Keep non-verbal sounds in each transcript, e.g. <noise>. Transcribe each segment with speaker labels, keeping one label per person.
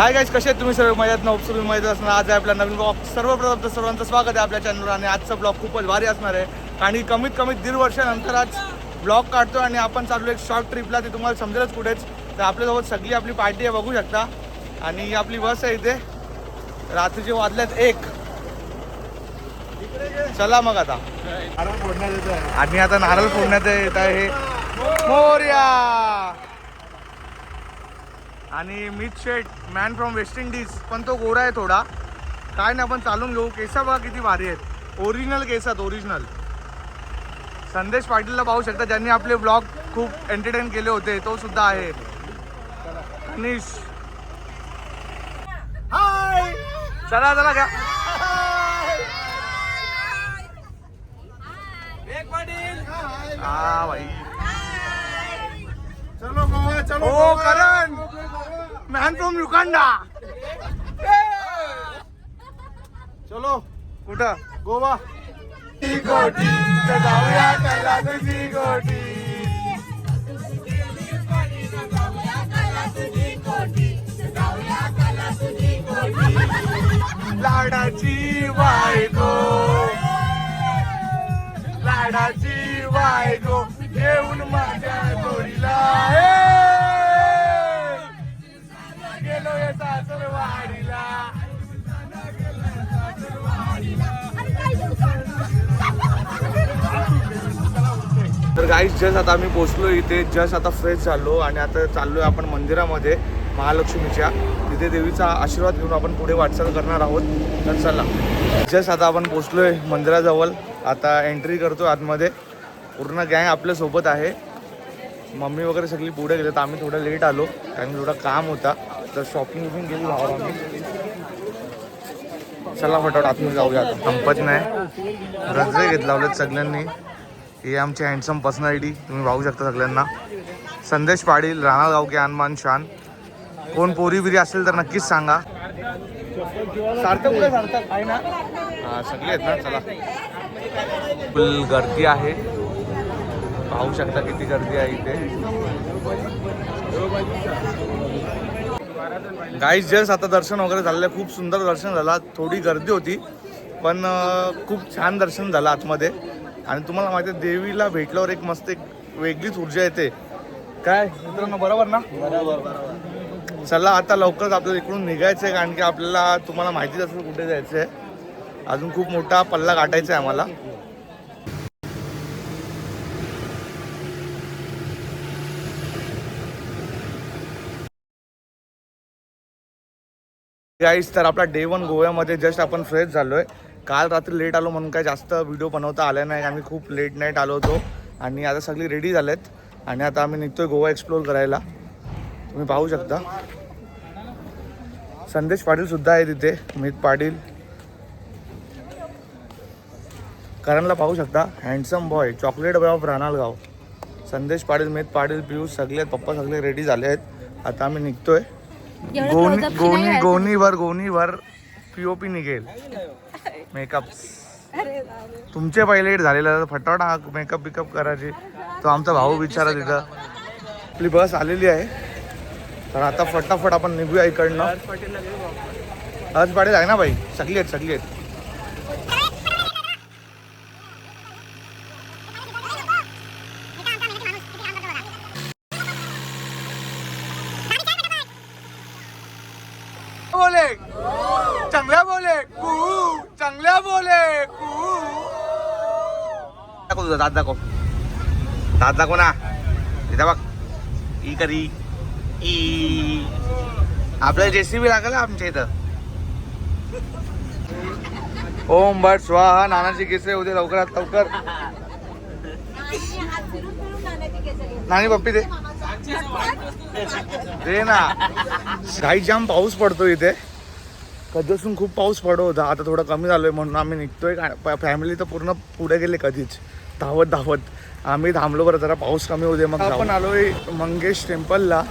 Speaker 1: Hi guys कसे तुम्ही सर्व? मजेत ना? उपसुरू मजेत असणार. आज आहे आपला नवीन ब्लॉग सर्वप्रथम तर सर्वांचं स्वागत आहे आपल्या चॅनलवर आणि आजचा ब्लॉग खूपच भारी असणार आहे. आणि कमीत कमी दीड वर्षानंतर आज ब्लॉग काढतो आणि आपण चाललो एक शॉर्ट ट्रिपला ते तुम्हाला समजेलच कुठेच. तर आपल्यासोबत सगळी आपली पार्टी आहे बघू शकता. आणि आपली बस आहे इथे. रात्रीचे वाजल्यात एक. चला मग आता. आणि आता नारळ फोडण्यात येत आहे मोर्या. आणि मित शेट मॅन फ्रॉम वेस्ट इंडिज पण तो गोरा आहे थोडा. काय नाही आपण चालून घेऊ. केसा बघा किती भारी आहेत. ओरिजिनल केस आहेत ओरिजिनल संदेश पाटीलला पाहू शकता. ज्यांनी आपले ब्लॉग खूप एंटरटेन केले होते तो सुद्धा आहे. अनिश हाय चला चला घ्या. हा भाई
Speaker 2: चलो गोवा चलो
Speaker 1: ओ
Speaker 2: गोवा.
Speaker 1: मॅन फ्रॉम युकांडा
Speaker 2: चलो
Speaker 1: कुठं
Speaker 2: गोवा।
Speaker 1: गोटी जाऊया कैलासची गोटी। लाडाची बायको। लाडाची बायको घेऊन माझ्या तर गाईस जस्ट आता आम्ही पोचलो इथे जस्ट आता फ्रेश झालो आणि आता चाललोय आपण मंदिरामध्ये महालक्ष्मीच्या. तिथे देवीचा आशीर्वाद घेऊन आपण पुढे वाटचाल करणार आहोत. तर चला. जस्ट आता आपण पोचलोय मंदिराजवळ. आता एंट्री करतो आतमध्ये. पूर्ण गँग आपल्यासोबत आहे. मम्मी वगैरे सगळी पुढे गेले तर आम्ही थोडं लेट आलो. कारण थोडं काम होता. तर शॉपिंग विपिंग केली बाहेर आम्ही. चला फटाफट आतमध्ये जाऊया आता. संपत नाही. गजरे घेत लावलेत सगळ्यांनी. हे आमची हँडसम पर्सनॅलिटी तुम्ही पाहू शकता सगळ्यांना. संदेश पाटील राणा गावके अनमान शान. कोण पोरी बिरी असेल तर नक्कीच सांगा. सार्थक आहे ना? सगळे आहेत ना चला. फुल गर्दी आहे. पाहू शकता किती गर्दी आहे इथे. गाईज जस्ट आता दर्शन वगैरे झालेलं खूप सुंदर दर्शन झालं. थोडी गर्दी होती पण खूप छान दर्शन झालं आतमध्ये. आणि तुम्हाला माहिती आहे देवीला भेटल्यावर एक मस्त एक वेगळीच ऊर्जा येते. काय? मित्रांनो बरोबर ना? बरोबर चला आता लवकरच आपल्याला इकडून निघायचं आहे कारण की आपल्याला तुम्हाला माहितीच असेल कुठे जायचं आहे. अजून खूप मोठा पल्ला गाठायचा आहे आम्हाला. गाईस तर आपला डे वन गोव्यामध्ये जस्ट आपण फ्रेश झालो आहे काल रात्री लेट आलो म्हणून काय जास्त व्हिडिओ बनवता आले नाही. आम्ही खूप लेट नाईट आलो होतो. आणि आता सगळी रेडी झालेत. आणि आता आम्ही निघतोय गोवा एक्सप्लोर करायला. तुम्ही पाहू शकता. संदेश पाटील सुद्धा आहे तिथे. मित पाटील. करणला पाहू शकता. Handsome boy chocolate boy of Ranalgaon Sandesh Patil मित पाटील पियुष सगळे पप्पा सगळे रेडी झाले आहेत. आता आम्ही निघतोय. गोनी गोनी. गोनीवर गोनीवर पीओपी निघेल. <laughs> मेकअप. तुमचे पहिले झालेलं फटाफट हा मेकअप बिकअप करायचे. तो आमचा भाऊ बिचारा तिथं. आपली बस आलेली आहे. तर आता फटाफट आपण निघूया इकडनं. हर्ष पाटील आहे ना बाई? सगळी आहेत सगळी आहेत. बोले. चांगल्या बोले. कू चांगल्या बोले दाखव तुझा दात दाखव. दात दाखव ना. इथं बघ. ई करी ई. आपल्याला जेसीबी लागेल आमच्या इथं. ओम भट स्वाहा नानाची केसे उद्या लवकरात लवकर. नानी पप्पी दे ना. काही जाम पाऊस पडतो इथे. कधीपासून खूप पाऊस पडत होता. आता थोडं कमी झालोय म्हणून आम्ही निघतोय. फॅमिली तर पूर्ण पुढे गेले कधीच. धावत धावत. आम्ही थांबलो बरं जरा पाऊस कमी होते मग आपण आलोय मंगेश टेम्पलला.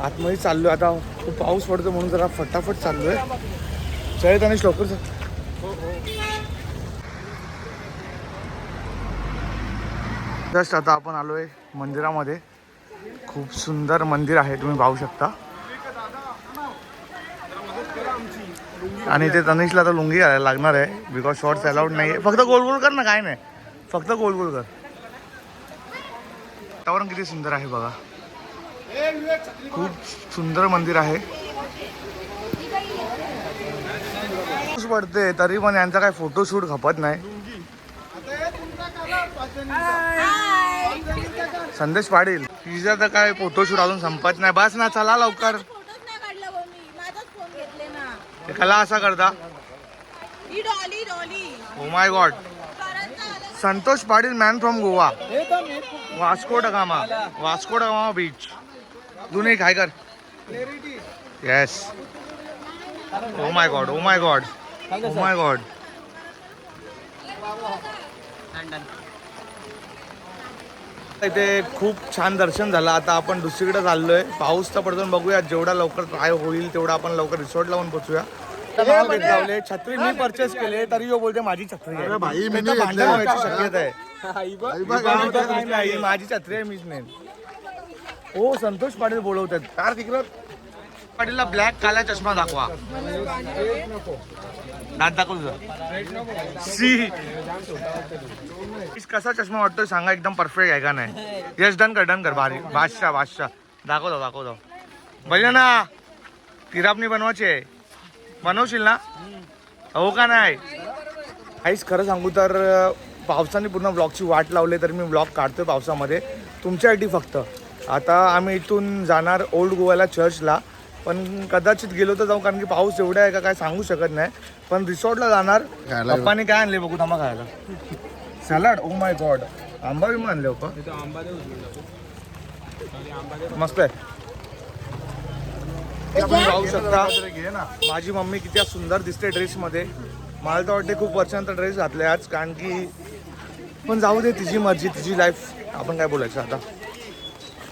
Speaker 1: आतमध्ये चाललोय. आता खूप पाऊस पडतो म्हणून जरा फटाफट चाललोय. चल तनिष लवकर चल. जस्ट आता आपण आलोय मंदिरामध्ये. खूप सुंदर मंदिर आहे तुम्ही पाहू शकता. आणि ते तनिषला तर लुंगी घालायला लागणार आहे. बिकॉज शॉर्ट्स अलाउड नाही आहे फक्त गोल गोल कर ना काय नाही. फक्त गोल गोल कर. वातावरण किती सुंदर आहे बघा. खूप सुंदर मंदिर आहे. पडते तरी पण यांचा काय फोटोशूट खपत नाही. संदेश पाटील तिचा तर काय फोटोशूट अजून संपत नाही. बस ना चला लवकर. कला असा करता।
Speaker 3: ही Dolly Dolly.
Speaker 1: Oh my god Santosh Patil man from Goa Vasco da Gama Vasco da Gama beach दोन्ही काय कर। Yes oh my god oh my god oh my god इथे खूप छान दर्शन झालं. आता आपण दुसरीकडे चाललोय. पाऊस तर पडतो बघूया जेवढा लवकर ट्राय होईल तेवढा आपण लवकर रिसॉर्ट लावून पोहोचूया. लावले छत्री मी परचेस केले तरी यो बोलते माझी छत्री आहे.
Speaker 2: भाई, मी
Speaker 1: शक्यता आहे. ही माझी छत्री आहे मीच नाही. हो संतोष पाटील बोलवतात. कार तिकडं पाटीलला ब्लॅक काला चष्मा दाखवा. दात दाखव तुझं. सी. कसा चष्मा वाटतोय सांगा एकदम परफेक्ट आहे का नाही? यस डन कर डन कर. भारी. बादशाह बादशाह. दाखव दाखव दाव ना तिरापणी बनवायची आहे. बनवशील ना? हो का नाही? आईस खरं सांगू तर पावसाने पूर्ण ब्लॉगची वाट लावली तर मी ब्लॉग काढतोय पावसामध्ये. तुमच्यासाठी फक्त. आता आम्ही इथून जाणार ओल्ड गोव्याला चर्चला पण कदाचित गेलो तर जाऊ कारण की पाऊस एवढा आहे का काय सांगू शकत नाही. पण रिसॉर्टला जाणार. पप्पाने काय आणले बघू थांबा खायला. सॅलड ओ माय गॉड आंबा बिंबा आणले पप्पा. मस्त आहे. तुम्ही पाहू शकता
Speaker 2: घे ना
Speaker 1: माझी मम्मी किती सुंदर दिसते ड्रेसमध्ये. मला तर वाटते खूप वर्षांतर ड्रेस घातले आज कारण की पण जाऊ दे तिची मर्जी तिची लाईफ आपण काय बोलायचं आता?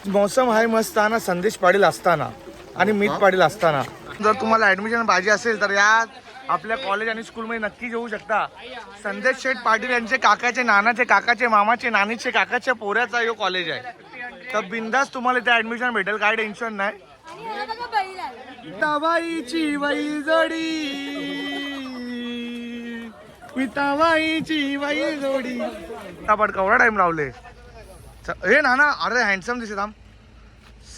Speaker 1: मौसम हाय मस्त ना संदेश पाटील असताना. आणि मीत पाटील असताना. जर तुम्हाला ऍडमिशन पाहिजे असेल तर या आपल्या कॉलेज आणि स्कूलमध्ये नक्की येऊ शकता. संदेश शेठ पाटील यांचे काकाचे नानाचे काकाचे मामाचे नानीचे काकाच्या पोऱ्याचा यो कॉलेज आहे. तर बिंदास तुम्हाला इथे ऍडमिशन भेटेल. काय टेन्शन नाही.
Speaker 3: बघा बैल आला
Speaker 1: विटाबाईची बाई जोडी. केवढा टाइम लावले. च- हे ना ना अरे हँडसम दिसते थांब.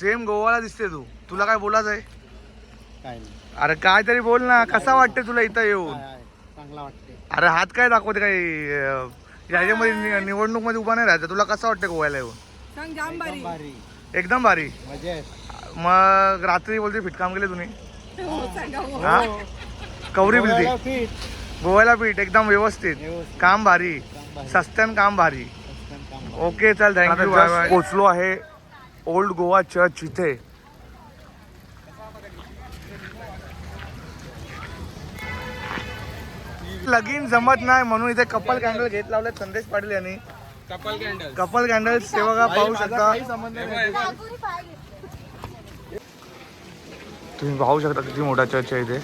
Speaker 1: सेम गोवाला दिसते तू. तुला काय बोलायचं आहे?
Speaker 2: काय
Speaker 1: अरे काय तरी बोल ना. कसा वाटते तुला इथं येऊन?
Speaker 2: चांगला वाटते
Speaker 1: अरे हात काय दाखवते काही अं, याच्यामध्ये नि- निवडणूकमध्ये उभा नाही राहायचं. तुला कसं वाटतं गोव्याला येऊन?
Speaker 3: सांग जाम भारी.
Speaker 1: एकदम भारी.
Speaker 2: मजा
Speaker 1: मग रात्री बोलते फिटकाम केले तुम्ही.
Speaker 3: हो, सांगा हो.
Speaker 1: हा? कवरी बिलती. गोव्याला पीठ एकदम व्यवस्थित.
Speaker 2: व्यवस्थित.
Speaker 1: काम भारी. सस्त्यान काम भारी. ओके चल थँक्यू पोचलो आहे. ओल्ड गोवा चर्च इथे. लगीन जमत नाही म्हणून इथे कपल कॅन्डल घेत लावले संदेश पाटील यांनी.
Speaker 4: कपल कॅन्डल
Speaker 1: कपल कॅन्डल बघा पाहू शकता. तुम्ही पाहू शकता किती मोठा चर्च आहे इथे.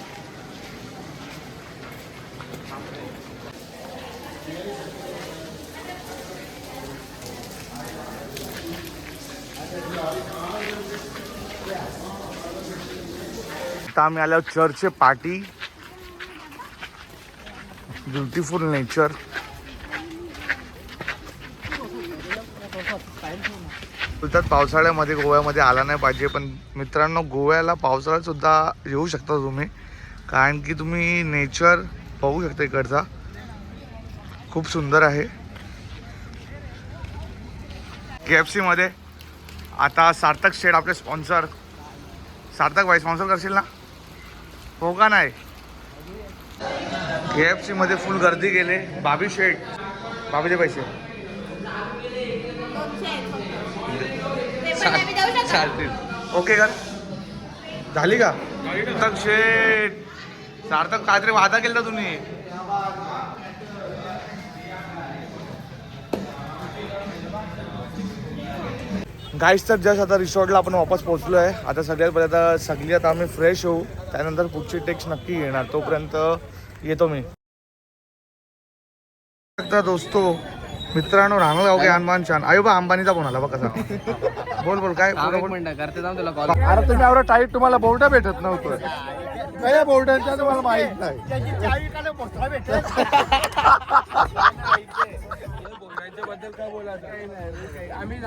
Speaker 1: आता आम्ही आलो चर्चचे पाटी ब्युटिफुल नेचर बोलतात पावसाळ्यामध्ये गोव्यामध्ये आला नाही पाहिजे पण मित्रांनो गोव्याला पावसाळ्यात सुद्धा येऊ शकता तुम्ही. कारण की तुम्ही नेचर पाहू शकता इकडचा. खूप सुंदर आहे. के एफ सीमध्ये आता सार्थक शेड आपले स्पॉन्सर सार्थक भाई स्पॉन्सर करशील ना? हो का नाही? के एफ सीमध्ये फुल गर्दी गेले बाबी शेड बाबीचे पैसे. चालतील. ओके का? झाली का सार्थक शेठ. सार्थक काहीतरी वादा केला तुम्ही. गाईस तर जस्ट आता रिसॉर्टला आपण वापस पोहोचलो आहे आता सगळ्यात पहिले आता सगळी आता आम्ही फ्रेश होऊ. त्यानंतर पुढची टेक्स्ट नक्की घेणार तोपर्यंत येतो मी. आता दोस्तो मित्रांनो राहणार गाव हनुमान छान अयो बा अंबानीचा फोन आला बघ कसा बोल बोल काय? बोल, बोल.
Speaker 2: अरे तुम्ही एवढं टाईट तुम्हाला बोर्ड भेटत नव्हतं.
Speaker 4: कया बोर्डांच्या तुम्हाला माहीत नाही. <laughs>
Speaker 1: बद्दल काय बोलायचं? आम्ही